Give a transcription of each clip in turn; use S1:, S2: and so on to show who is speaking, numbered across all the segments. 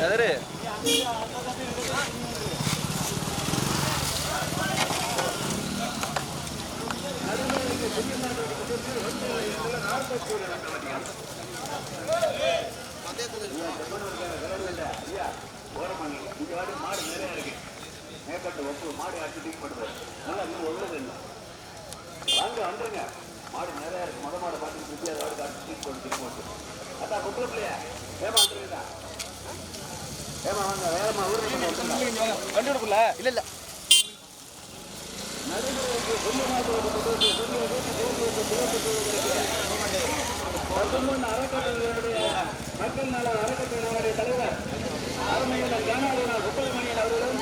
S1: எதிரு
S2: மேற்கட்டு ஒப்பு மாடு அடிச்சு தூக்கி நல்லா இன்னும் உள்ளது இல்லை வாங்க வந்துருங்க மாடு நிறைய இருக்கு. முத மாடு பார்த்து திருப்பி அதை வாடி அடிச்சு தூக்கி போட்டு தூக்கி போட்டு. அதான் குப்பல பிள்ளையா? ஏமா வந்துருங்கடா ஏமா வாங்க வேகமா ஊருக்கு
S1: கண்டுபிடிப்புல இல்ல இல்ல
S2: மக்கள் நல அறக்கட்டளையினுடைய தலைவர் அருமையான ஜானாதிபதி சுப்பிரமணியன் அவர்களும்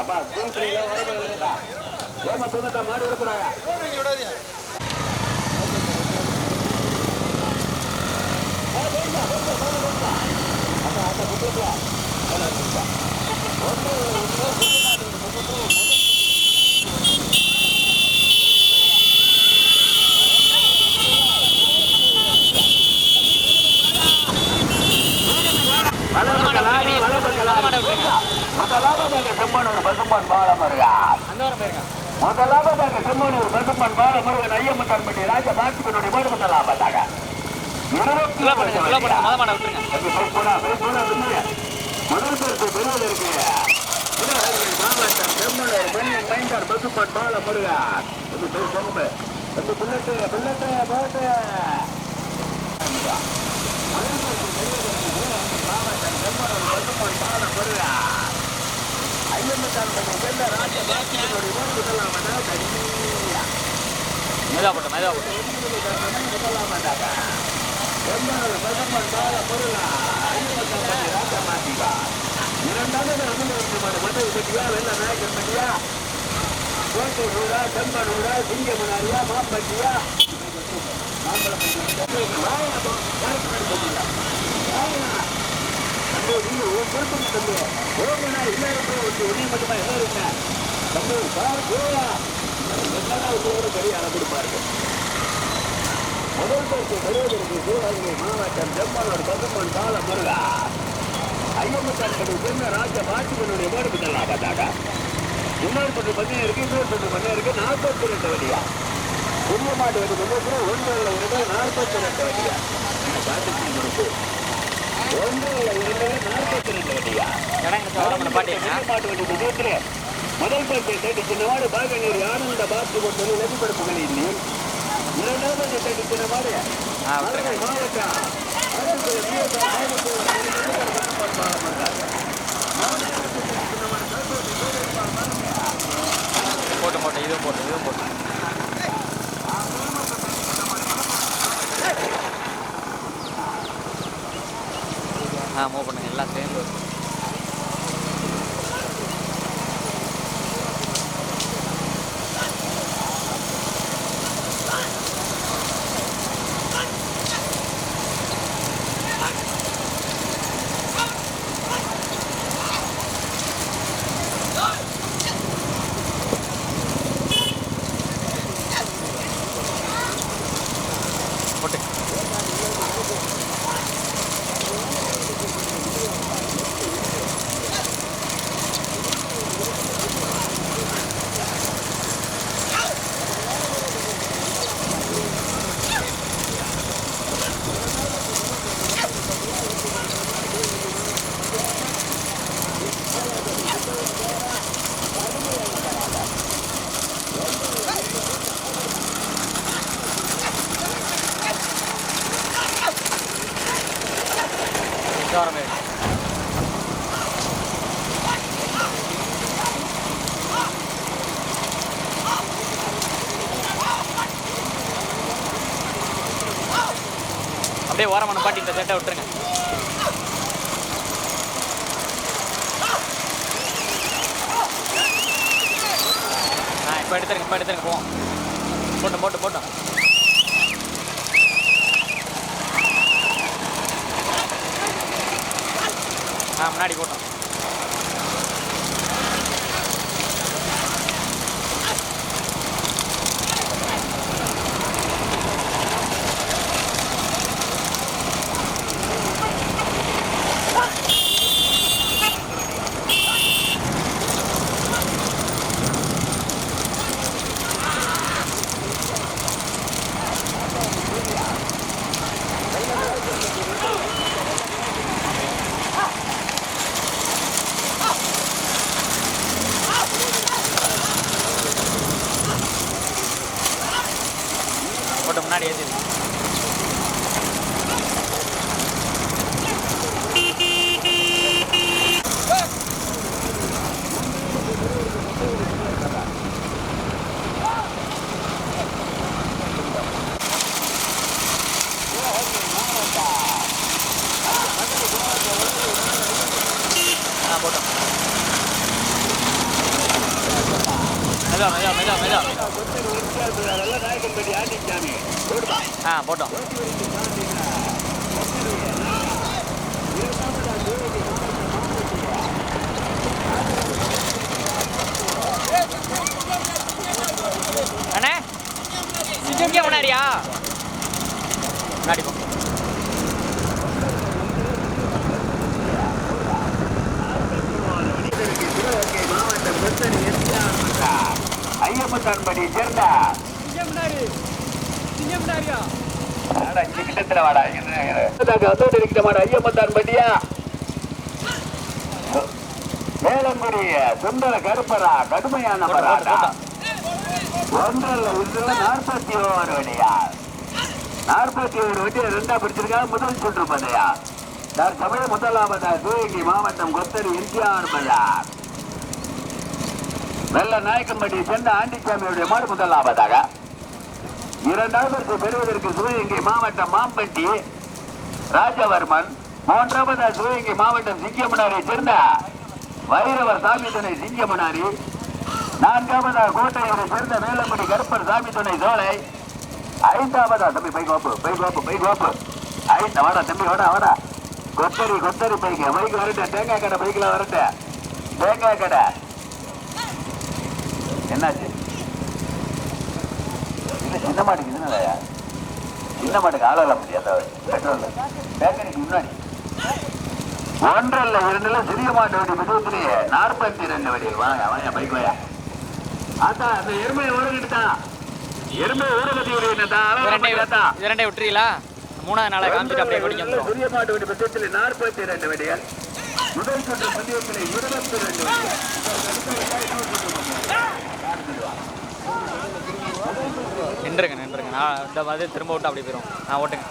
S2: அப்பா தூக்கில ஏமா தூங்கட்டா மாடு இருக்கிறாங்க முதலாவதாக செம்மனூர் பசும்பன்
S1: போயிருக்கேன்
S2: முதலாவதாக செம்மனூர் பசும்பன் பாலமுருகன் ஐயம்மன் தன்பட்டி ராஜ பாக்கியனுடைய மாடு முதலாவதாக
S1: மொதல்
S2: பரிசு பெறுவது இருக்கு. திருநெல்வேலி மாவட்டம் செம்மனூர் மண்ணின் மைந்தார் பசும்பன் அது புல்லட்டு புல்லட்டு போட்டு மாவட்டம் செம்மனூர் பசும்பன் பாலமுருகார் ஐயம்மன் தன்பட்டி செல்ல ராஜ பாக்கியனுடைய மாடு முதலாவதாக கடியா
S1: மைதா போட்டு மைதா போட்டு
S2: பெரிய அளவு முதல் பரிசு பெறுவதற்கு சிவகங்கை மாவட்டம் செம்மனூர் பசுமன் பால முருகா ஐயம்மன் கடி சின்ன ராஜ பாட்டிகளுடைய மாடு லாபத்தாக இன்னொரு பத்து பண்ணையா இருக்கு இன்னொரு பத்து பண்ணையா இருக்கு நாற்பத்தி ரெண்டு வழியா. உண்மை மாட்டு வந்து முன்னூறு ஒன்றில் நாற்பத்தி ரெண்டு வழியா. பாட்டுக்கு இருக்கு. முதல் பரிசை தேடி சின்னமாடு பாகநீர் ஆனந்த பாத்து கொண்டு வெடிப்படுப்புகளில் இரண்டாவது தேடி சின்னமாடு மாவட்டம்
S1: போட்டு போட்டேன் இதுவும் போட்டு இதுவும் போட்டு. அப்படியே ஓரமான பாட்டி இந்த சட்டை விட்டுருங்க. ஆ இப்போ எடுத்துருங்க இப்போ எடுத்துருங்க போவோம் போட்டோம் போட்டோம் போட்டோம். முன்னாடி போட்டோம். போட்டோம் அண்ணே இங்கே முன்னாடியா? முன்னாடி போ.
S2: சிவகங்கை மாவட்டம் கொத்தனி ஐயப்பத்தான்படி சேர்ந்த வாடா, இங்க கிட்டத்துல வாடா. அதோட இருக்கிற மாடு ஐயப்பத்தான்படியா? வேளங்குடி சுந்தர கருப்பரா கடுமையான மராடா ஒன்றல்ல இதுல நாற்பத்தி ஓரு வண்டியா நாற்பத்தி ஓரு வண்டியை ரெண்டா பிடிச்சிருக்காங்க முதல் சுற்று பந்தயா? நான் தமிழ் முதலாவதா சிவகங்கை மாவட்டம் கொத்தரி எம்ஜிஆர் பஜார் வெள்ள நாயக்கம்பட்டி சென்ற ஆண்டிச்சாமியுடைய மாடு முதலாவதாக. இரண்டாவது பெறுவதற்கு சிவகங்கை மாவட்டம் மாம்பட்டி. ராஜவர்மன். மூன்றாவது சிவகங்கை மாவட்டம் சிங்கமனாரை சேர்ந்த வைரவர் சாமி துணை சிங்கமனாரி. நான்காவதா கோட்டையரை சேர்ந்த வேலங்குடி கருப்பர் சாமி துணை சோலை. ஐந்தாவதா தம்பி பைக் வாப்பு பை கோப்பு பை கோப்பு. ஐந்து வாடா தம்பி வாடா வாடா. கொத்தரி கொத்தரி பைக் பைக் வரட்டும் தேங்காய் கடை பைக்கில் வரட்டும் தேங்காய் கடை. என்னாச்சு? சின்ன மாட்டுக்கு இதுனாலயா சின்ன மாட்டுக்கு ஆளல முடியாது பெட்ரோல். பேக்கரிக்கு முன்னாடி. ஒன்றல்ல இரண்டுல சிறிய மாட்டு வண்டி மிதத்திலேயே நாற்பத்தி ரெண்டு வண்டி வாங்க வாங்க பைக் வாயா. ஆத்தா அந்த எருமை ஊரகத்தி
S1: இது ரெண்டே
S2: விடுகிட்டா
S1: இது ரெண்டே விட்டுறீங்களா? மூணாவது நாளை காமிச்சிட்டு அப்படியே குடிக்க
S2: சிறிய மாட்டு வண்டி மிதத்தில் நாற்பத்தி ரெண்டு வண்டிகள் முதல் சுற்று பந்தயத்தில் இருபத்தி ரெண்டு வண்டிகள்
S1: நின்றுங்க நின்றுங்க நான் இந்த மாதிரி திரும்ப விட்டு அப்படி போயிடும் நான் ஓட்டுங்க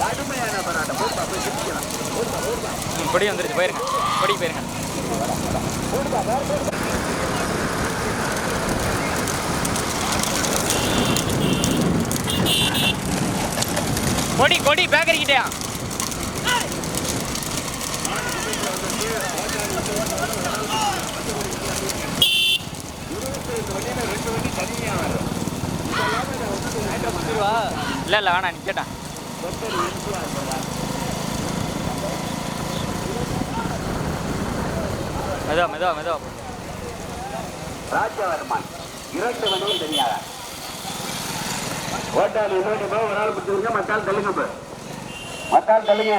S2: கடுமையான போராட்டம் போப்பா, போய் சிரிக்கலாம்.
S1: ம் கொடி வந்துருச்சு போயிருங்க கொடிக்கு போயிருங்க கொடி கொடி பேக்கரி கிட்டயா இல்லை இல்லை வேணாம் நிற்கட்டேன் மெதுவா மெதுவா மெதுவா.
S2: ராஜவர்மன் இரண்டு மணியும் தெரியாத? ஓட்டாளி இன்னொரு போய் ஒரு ஆள் பிடிச்சிருங்க மத்தால் தள்ளுங்க மத்தால் தள்ளுங்க.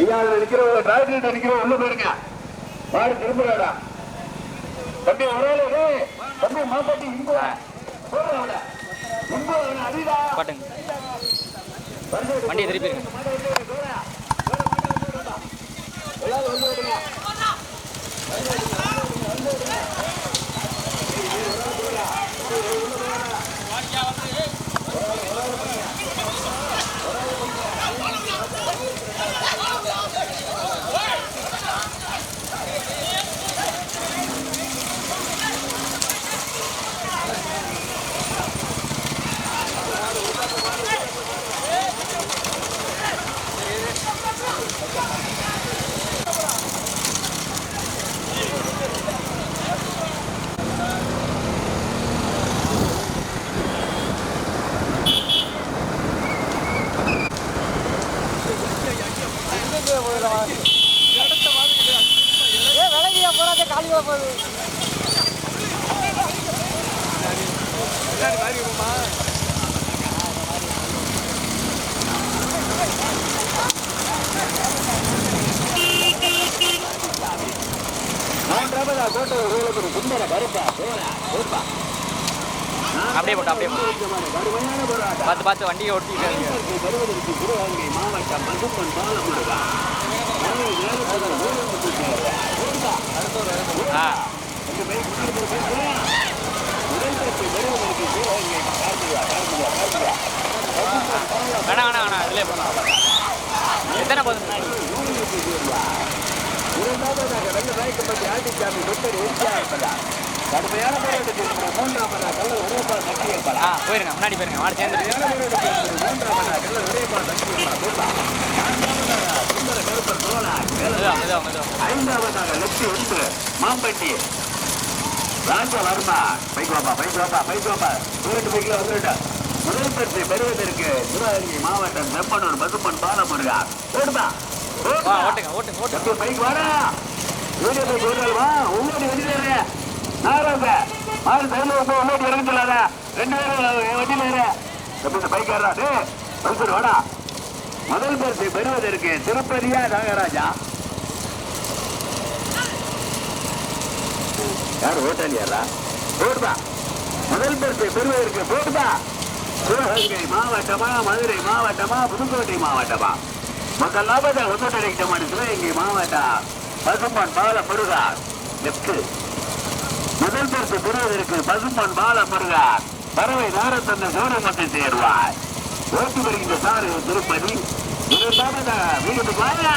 S2: ஐயா அதுல நிக்கிற டிராக்டர் நிக்கிற உள்ள போயிருங்க. மாடு திரும்புறாடா தம்பி ஒரு ஆளு தம்பி மாப்பாட்டி இங்க.
S1: பாட்டுங்க. வண்டியை திருப்பிடுங்க.
S2: போடா. உடல்பட்டு வருவதற்கு சிவகங்கை கார்த்திகா கார்த்திகா கார்த்திகா
S1: வேணாம் வேணாம் வேணாம். இதுலேயே போகலாம் எத்தனை போதும் முன்னாடி
S2: இரண்டாவதாக வெள்ள நாயக்கப்பட்டி ஆண்டிச்சாமி டாக்டர் எம்ஜிஆர் இருப்பதா கடுமையான
S1: போயிருங்க முன்னாடி போயிருங்க மாடு மெதுவா
S2: ஐந்தாவதாக லட்சி ஒன்று மாம்பட்டி. ராஜவர்மா பைக் வாப்பா பைக் வாப்பா பைக் வாப்பா தூரட்டு பைக்ல வந்துட்டா. முதல் பரிசை பெறுவதற்கு சிவகங்கை மாவட்டம் செப்பனூர் பசுப்பன் பாலமுருகா. ஓடுப்பா
S1: ஓட்டுங்க ஓட்டுங்க ஓட்டுங்க.
S2: பைக் வாடா. வீடியோ பைக் ஓடுறாள் வா உங்களோட வெளியில வந்து இறங்க சொல்லாத. ரெண்டு பேரும் வண்டியில் ஏறு தம்பி இந்த பைக் டே வாடா. முதல் பரிசு பெறுவதற்கு திருப்பதியா நாகராஜா? யார் ஓட்டாளியாரா? போடுதா முதல் பரிசு பெறுவதற்கு போடுதா சிவகங்கை மாவட்டமா மதுரை மாவட்டமா புதுக்கோட்டை மாவட்டமா? மக்கள் லாபத்தை ஒத்துழைக்கமான சிவகங்கை மாவட்டம் பசும்பான் பால முருகார் லெப்ட் முதல் பரிசு பெறுவதற்கு பசுமன் பால முருகார் பறவை நாரத்தந்த சோழமத்தை சேர்வார் ஓட்டு வருகின்ற சாரு திருப்பதி. இரண்டாவதாக வீடு வாயா?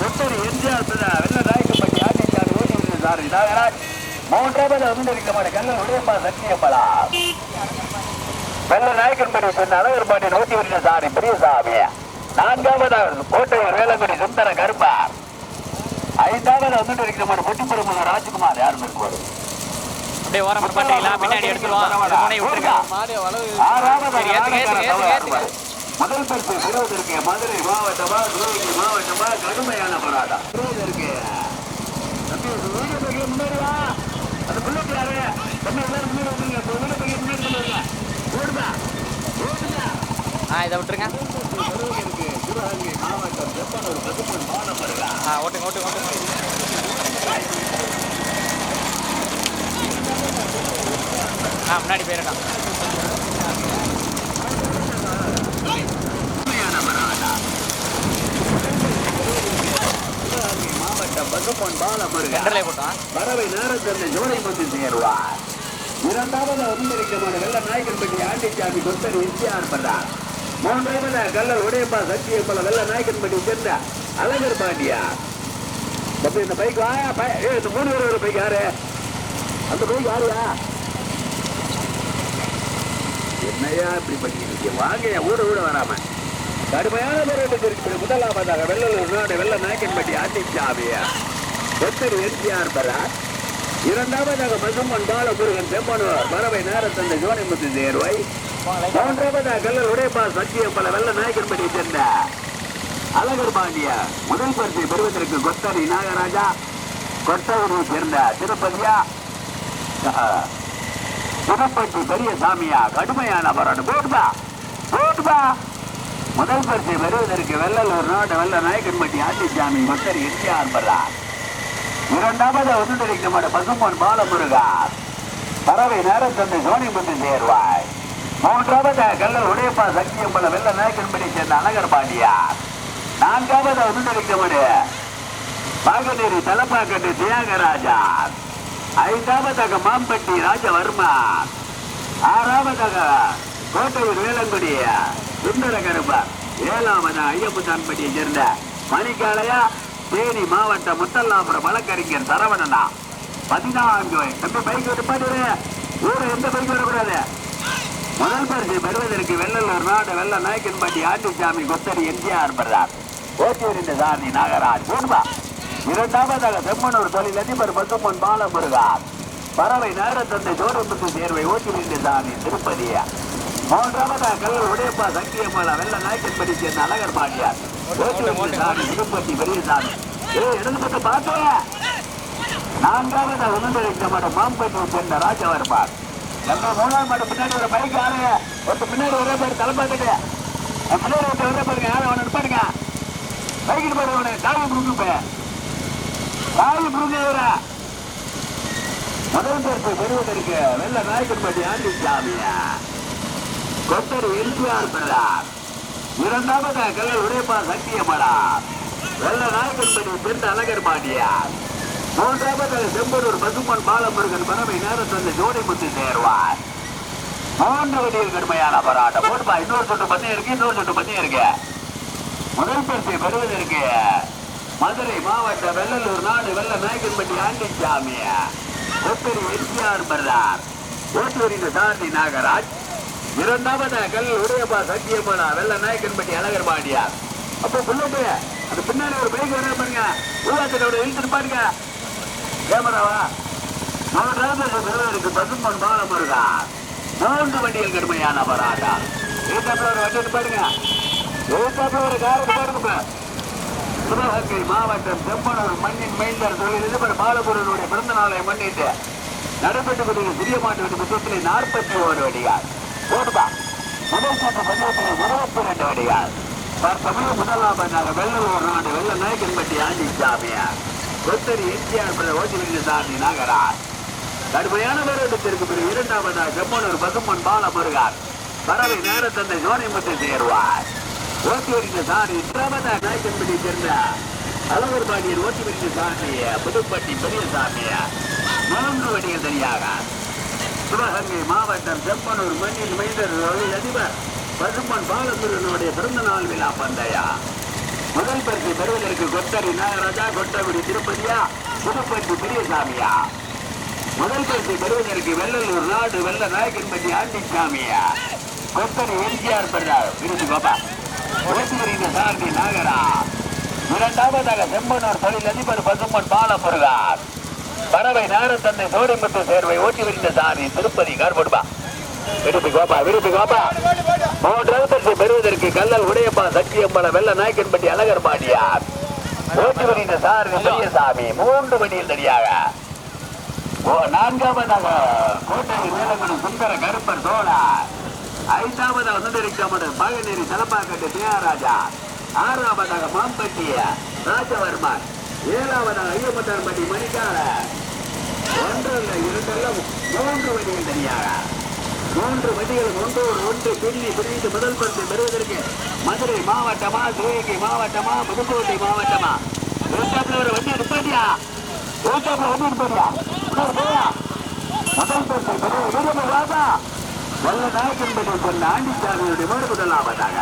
S2: கொத்தரி எம்ஜிஆர் வெள்ளநாயக்கப்பட்டி வெள்ள நாயக்கப்பட்டி ஆண்டிச்சாரி ஓட்டு வருகின்ற சாரு நாகராஜ் மூன்றாவது அமர்ந்திருக்கமான கல்ல உடையப்பா சத்தியப்பலா வெள்ள நாயக்கன்படி சொன்ன அழகர் பாண்டி நோட்டி வருகின்ற சாரி பெரியசாமி. நான்காவது கோட்டையூர் வேலங்குடி சுந்தர கருப்பா ஐந்தாவது அமர்ந்திருக்கிறமான பொட்டிப்புறமுக ராஜ்குமார் யாரும் இருக்குவாரு
S1: அப்படியே ஓரம் பண்ணீங்களா பின்னாடி எடுத்துருவோம் முனை ஏத்துங்க.
S2: முதல் பரிசு பெறுவதற்கு மதுரை மாவட்டமா சிவகங்கை மாவட்டமா கடுமையான போராட்டம் பையன் முன்னாடி வா. அந்த புல்லட் யாரு? முன்னாடி வந்துருங்க. முன்னாடி வாங்க. ஓடுதா? ஓடுதா?
S1: ஆ இதை விட்டுருங்க
S2: மாவட்டம்
S1: ஓட்டுங்க ஓட்டுங்க ஓட்டுங்க ஆ முன்னாடி போயிருக்கான்
S2: மாவட்டம் பசுப்பன் பாலமருகா.
S1: சென்டர்லேயே
S2: பறவை நேரத்தந்தை ஜோலை வந்து சேருவார். இரண்டாவது வெள்ள நாயக்கன்பட்டி ஆண்டிச்சாமி கொத்தர் எம்ஜிஆர் பண்ணார் மூன்றாவது கல்லல் உடையப்பா சத்தியப்பல வெள்ள நாயக்கன்பட்டி சேர்ந்த அழகர் பாண்டியா இந்த பைக் வா பை- இந்த மூணு பேர் ஒரு பைக் யாரு? அந்த பையன் யாருயா என்னையா இப்படி பண்ணிக்கிறீங்க வாங்க ஊட ஊட வராம. கடுமையான போராட்டத்திற்கு முதலாவதாக வெள்ளலூர் நாடு வெள்ள நாயக்கன்பட்டி ஆண்டிச்சாமியா கொத்தர் எம்ஜிஆர் பரார் இரண்டாவதாக பசும்பன் பாலமுருகன் செம்பனூர். பறவை நேரத்தந்த ஜோனிமுத்து தேர்வை மூன்றாவதாக கல்லல் உடைப்பா சத்தியம் பல வெள்ள நாயக்கன்பட்டி சேர்ந்த அழகர் பாண்டிய முதல் பரிசை பெறுவதற்கு கொத்தரி நாகராஜா. கொத்தவரை சேர்ந்த திருப்பதியா. ஆஹ், புதுப்பட்டி பெரிய சாமியா கடுமையான போராட்டம் போட்டுப்பா முதல் பரிசை பெறுவதற்கு வெள்ளலூர் நாடு வெள்ள நாயக்கன்பட்டி ஆண்டிச்சாமி கொத்தரி எம்ஜிஆர் பெறார் இரண்டாவது ஒன்றிணைக்கப்பட்ட பசும்பொன் பாலமுருகார். பறவை நேரத்தந்தை சோனிபுத்தி சேர்வாய். மூன்றாவது கல்லல் உடையப்பா சக்தியம்பல வெள்ள நாயக்கன்படி சேர்ந்த அழகர் பாண்டியார் நான்காவது ஒன்றிணைக்கப்படு பாகநேரி தலப்பாக்கட்டு தியாகராஜா ஐந்தாவதாக மாம்பட்டி ராஜவர்மா. ஆறாவதாக கோட்டையூர் வேலங்குடி சுந்தர கருப்பா ஏழாவது ஐயப்பதான்பட்டியை சேர்ந்த மணிக்காலையா தேனி மாவட்டம் முத்தல்லாபுரம் வழக்கறிஞர் சரவணனா. பதினான்கு தம்பி பைக் விட்டு ஊரை எந்த பைக் வரக்கூடாது? முதல் பரிசு பெறுவதற்கு வெள்ளலூர் நாடு வெள்ள நாயக்கன்பட்டி ஆண்டிசாமி கொத்தடி எம்ஜிஆர் பெறார் ஓட்டியிருந்த சாமி நாகராஜ். போடுவா இரண்டாவதாக செம்மனூர் தொழில் அதிபர் பசுமன் பாலமுருகார் பறவை நேரத்தந்தை ஜோரம்புத்து சேர்வை ஓட்டியிருந்த சாமி திருப்பதி மூன்றாவதாக கல்லூர் உடையப்பா சங்கியம்மாளா வெள்ள நாயக்கன்படி சேர்ந்த அழகர் பாண்டியார் ஓட்டியிருந்த சாமி திருப்பதி பெரியசாமி ஏ இடது பக்கம் பார்த்தேன் நான்காவது உணர்ந்த மாட மாம்பட்டி சேர்ந்த ராஜவர்மார். நம்ம மூணாவது மாட பின்னாடி ஒரு பைக் ஆளுங்க ஒருத்தர் பின்னாடி ஒரே பேர் தலைப்பாத்துட்டு பின்னாடி ஒருத்தர் ஒரே பாருங்க யாரும் அவனை நிப்பாடுங்க பைக்கிட்டு போய் அவனை புரிஞ்சு காவி புரிஞ்சு முதல் பேருக்கு பெறுவதற்கு வெள்ள நாயக்கன்பட்டி ஆண்டி சாமியா. கொத்தர் எல்பிஆர் பிரதார் இரண்டாவது கல்லல் உடையப்பா சத்தியமடா. வெள்ள நாயக்கன்பட்டி பெண் அழகர் பாண்டியார் மூன்றாவது செம்பனூர் பசுமன் பாலமுருகன் பறவை நேரத்தந்த ஜோடி முத்து சேர்வார். மூன்று வழியில் கடுமையான போராட்டம். போட்டுப்பா இன்னொரு சொட்டு பண்ணி இருக்கு இன்னொரு சொட்டு பண்ணி இருக்கு முதல் பரிசை பெறுவதற்கு மதுரை மாவட்ட வெள்ளலூர் நாடு வெள்ள நாயக்கன்பட்டி ஆண்டிச்சாமி ஒப்பரி எம்ஜிஆர் பிரதார் ஓட்டுவரின் சாரதி நாகராஜ். இரண்டாவது கல் உடையப்பா சத்தியமலா வெள்ள நாயக்கன்பட்டி அழகர் பாண்டியார். அப்போ புள்ளட்டு அது பின்னாடி ஒரு பைக் வர பாருங்க. ஊராட்சியோட இழுத்துட்டு பாருங்க. கேமராவா மூன்றாவது பெறுவதற்கு பசும்பொன் பாலமுருகா. மூன்று வண்டிகள் கடுமையான போராட்டம் ஏத்தாப்புல ஒரு வண்டி பாருங்க. ஏத்தாப்புல ஒரு கார் பாருங்க. சிவகங்கை மாவட்டம் செம்பனூர் மண்ணின் மைந்தர் தொழில் இதுபர் பிறந்த நாளை முன்னிட்டு நடைபெற்றுக் கொண்டிருந்த சிறிய மாட்டு முத்தத்தில் நாற்பத்தி ஒரு அடியார். போடுபா முதல் சுற்று பஞ்சத்தில் இருபத்தி ரெண்டு வடிகால் தற்போது முதலாவதாக வெள்ளலூர் நாடு வெள்ள நாயக்கன்பட்டி ஆண்டி சாமியார் கொத்தரி எம்ஜிஆர் ஓட்டிலிருந்து சாமி நாகராஜ். கடுமையான போராட்டத்திற்கு பிறகு இரண்டாவதாக செம்மனூர் பசுமன் பாலமுருகார் பறவை நேரத்தந்தை சோனிமுத்து சேருவார். ஓட்டி வருகிற சாமி இரண்டாவதாக நாயக்கன்பட்டி சேர்ந்த அழகர் பாண்டியர் ஓட்டி வருகிற சாமிய புதுப்பட்டி பெரியசாமிய மூன்று வடிகள் தனியாக. சிவகங்கை மாவட்டம் செம்பனூர் மண்ணில் மைந்தர் தொழில் அதிபர் பசுமன் பாலமுருகனுடைய பிறந்த நாள் விழா பந்தயா. முதல் பரிசு பெறுவதற்கு கொத்தரி நாகராஜா கொட்டகுடி திருப்பதியா புதுப்பட்டி பெரியசாமியா. முதல் பரிசு பெறுவதற்கு வெள்ளலூர் நாடு வெள்ள நாயக்கன்பட்டி ஆண்டிசாமியா கொத்தரி எம்ஜிஆர் பெறார் விருது கோபா ஓட்டுநரின் சார்பி நாகரா இரண்டாவதாக செம்பனூர் தொழில் அதிபர் பசுமன் பாலமுருகார் பறவை நாரத்தந்தை சோடிமுத்து சேர்வை ஓட்டி விரிந்த சாரி திருப்பதி கார்படுபா. விருப்பி கோபா விருப்பி கோபா. மூன்றாவது பரிசு பெறுவதற்கு கல்லல் உடையப்பா சக்தியம்பல வெள்ள நாயக்கன்பட்டி அழகர் பாடியார். ஓட்டி விரிந்த சாரதி பெரியசாமி மூன்று மணியில் தனியாக ஓ, நான்காவதாக கோட்டை நீலகுணம் சுந்தர கருப்பர் சோழார். ஐந்தாவதாக சுந்தரிக்காமது மகநேரி தலப்பாக்கட்டு தியாகராஜா ஆறாவதாக மாம்பட்டிய ராஜவர்மன். ஏழாவதாக ஐயப்பட்டார்பட்டி மணிக்கார. ஒன்றல்ல இரண்டல்ல மூன்று வண்டிகள் தனியாக. மூன்று வண்டிகள் ஒன்றோடு ஒன்று பின்னி பிரித்து முதல் பரிசு பெறுவதற்கு மதுரை மாவட்டமா சிவகங்கை மாவட்டமா புதுக்கோட்டை மாவட்டமா? ஒரு வண்டி நிப்பாட்டியா ரோட்டாப்புல வண்டி நிப்பாட்டியா முதல் பரிசு பெறுவது ராஜா. வல்ல நாயக்கன்பட்டி கொண்ட ஆண்டிச்சாமியுடைய மாடு முதலாவதாக.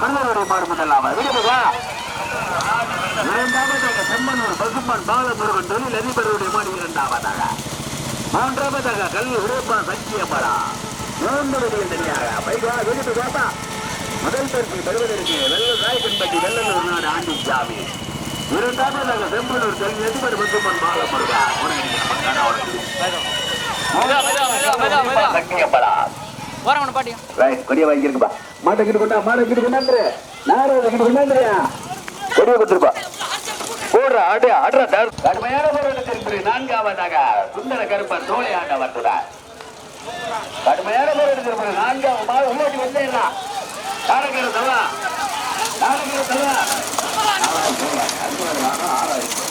S2: பிறந்தவருடைய மாடு முதலாவது. வீரமகா இரண்டாவதாக செம்மனூர் பசுமன் பாலமுருகன் தொழில் அதிபருடைய மாடு இரண்டாவதாக. மூன்றாவதாக கல்வி உரைப்பா சத்தியமரா மூன்று வழியில் தனியாக. பைகா வெளிப்பு கோப்பா. முதல் பரிசு பெறுவதற்கு வெள்ள நாயக்கன்பட்டி வெள்ளலூர் நாடு ஆண்டிச்சாமி. இரண்டாவதாக செம்பனூர் கல்வி அதிபர் பசுமன் பாலமுருகா கொடிய வாங்கியிருக்குப்பா மாட்டை கிட்ட கொண்டா மாட்டை கிட்ட கொண்டாந்துரு நாரத கிட்ட கொண்டாந்துறியா கொடிய கொடுத்துருப்பா போடுற ஆடு ஆடுற தார் கடுமையான போராட்டத்திற்கு நான்காவதாக சுந்தர கருப்பன் தோலை ஆண்ட வந்துறார் கடுமையான போராட்டத்திற்கு நான்காவது மாதம் உள்ளாட்டி வந்தேன் நாடகிற தவா நாடகிற தவா